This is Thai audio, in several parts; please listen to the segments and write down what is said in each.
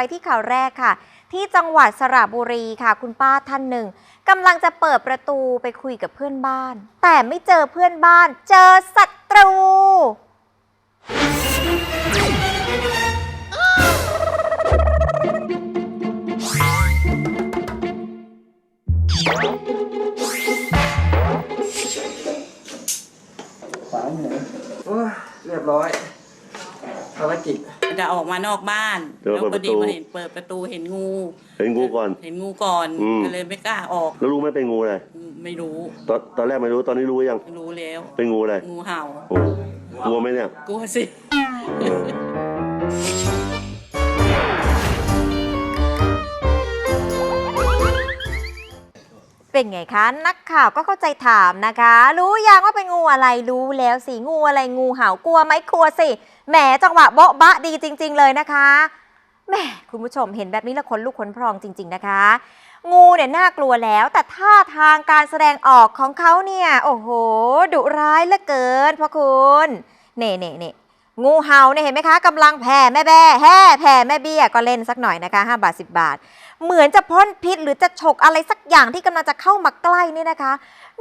ไปที่ข่าวแรกค่ะ ที่จังหวัดสระบุรีค่ะคุณป้าท่านหนึ่งกำลังจะเปิดประตูไปคุยกับเพื่อนบ้าน แต่ไม่เจอเพื่อนบ้าน เจอศัตรูฝายเหนโอ้ยเรียบร้อย ภารกิจจะออกมานอกบ้านเดี๋ยวแล้วเปิพดอประดีตูมาเห็นเปิดประตูเห็นงู เห็นงูก่อน เห็นงูก่อนอืม ก็เลยไม่กล้าออกแล้วรู้ไหมเป็นงูอะไรไม่รู้ตอนตอนแรกไม่รู้ตอนนี้รู้ยังไม่รู้แล้ว เป็นงูอะไร งูเห่าโอ้กลัวไหมเนี่ย กลัวสิ เออ เป็นไงคะ นักข่าวก็เข้าใจถามนะคะ รู้ยังว่าเป็นงูอะไรรู้แล้วสิงูอะไรงูเห่ากลัวไหมกลัวสิแหมจังหวะโบ๊ะบะดีจริง ๆ เลยนะคะแหมคุณผู้ชมเห็นแบบนี้แล้วขนลุกขนพองจริง ๆนะคะ งูเนี่ยน่ากลัวแล้วแต่ท่าทางการแสดงออกของเขาเนี่ย โอ้โหดุร้ายเหลือเกินพ่อคุณเน่เน่เน่งูเห่าเนี่ยเห็นไหมคะกำลังแผ่แม่แบ้แห่แผ่แม่เบี้ยก็เล่นสักหน่อยนะคะ 5 บาท 10 บาท เหมือนจะพ่นพิษ หรือจะฉกอะไรสักอย่างที่กำลังจะเข้ามาใกล้นี่นะคะ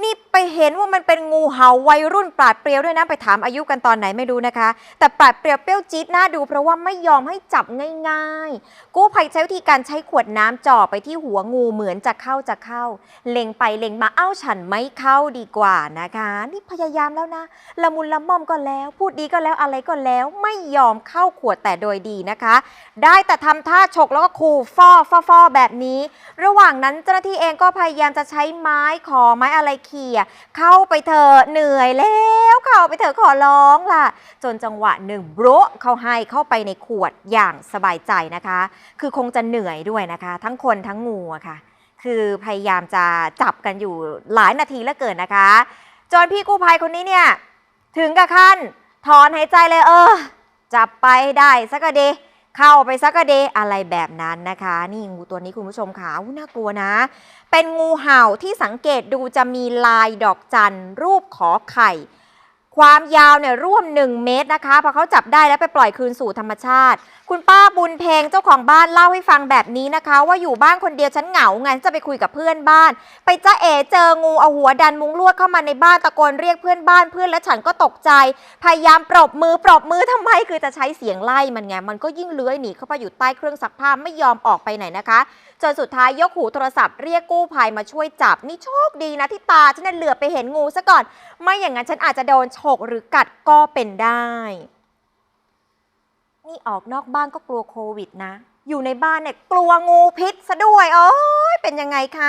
นี่ไปเห็นว่ามันเป็นงูเห่าวัยรุ่นปราดเปรียวด้วยนะไปถามอายุกันตอนไหนไม่รู้นะคะ แต่ปราดเปรียวเปรี้ยวจี๊ดน่าดู เพราะว่าไม่ยอมให้จับง่ายๆ กู้ภัยใช้วิธีการใช้ขวดน้ำจ่อไปที่หัวงูเหมือนจะเข้าจะเข้า เล็งไปเล็งมาเอ้าฉันไม่เข้าดีกว่านะคะ นี่พยายามแล้วนะละมุนละม่อมก็แล้ว พูดดีก็แล้วอะไรก็แล้ว ไม่ยอมเข้าขวดแต่โดยดีนะคะ ได้แต่ทำท่าฉกแล้วก็ขู่ฟอฟอฟอแบบนี้ ระหว่างนั้นเจ้าหน้าที่เองก็พยายามจะใช้ไม้ขอไม้อะไรเขี่ยเข้าไปเถอะเหนื่อยแล้วเข้าไปเถอะขอร้องล่ะ จนจังหวะหนึ่งโบะเขาให้เข้าไปในขวดอย่างสบายใจนะคะ คือคงจะเหนื่อยด้วยนะคะ ทั้งคนทั้งงูอะค่ะ คือพยายามจะจับกันอยู่หลายนาทีแล้วเกินนะคะ จนพี่กู้ภัยคนนี้เนี่ยถึงกับขั้นถอนหายใจเลยเออ จับไปได้สักกะดี เข้าไปสักกะดีอะไรแบบนั้นนะคะ นี่งูตัวนี้คุณผู้ชมค่ะวูน่ากลัวนะ เป็นงูเห่าที่สังเกตดูจะมีลายดอกจันรูปขอไข่ ความยาวเนี่ยร่วม 1 เมตรนะคะพอเขาจับได้แล้วไปปล่อยคืนสู่ธรรมชาติ คุณป้าบุญเพงเจ้าของบ้านเล่าให้ฟังแบบนี้นะคะ ว่าอยู่บ้านคนเดียวฉันเหงาไงจะไปคุยกับเพื่อนบ้าน ไปจ้าเอ๋เจองูเอาหัวดันมุงลวดเข้ามาในบ้านตะโกนเรียกเพื่อนบ้านเพื่อนและฉันก็ตกใจ พยายามปรบมือปรบมือทำไมคือจะใช้เสียงไล่มันไงมันก็ยิ่งเลื้อยหนีเข้าไปอยู่ใต้เครื่องซักผ้าไม่ยอมออกไปไหนนะคะจนสุดท้ายยกหูโทรศัพท์เรียกกู้ภัยมาช่วยจับนี่โชคดีนะที่ตาฉันน่ะเหลือไปเห็นงูซะก่อน ไม่อย่างนั้นฉันอาจจะโดนฉกหรือกัดก็เป็นได้ นี่ออกนอกบ้านก็กลัวโควิดนะ อยู่ในบ้านเนี่ยกลัวงูพิษซะด้วย โอ้ยเป็นยังไงคะ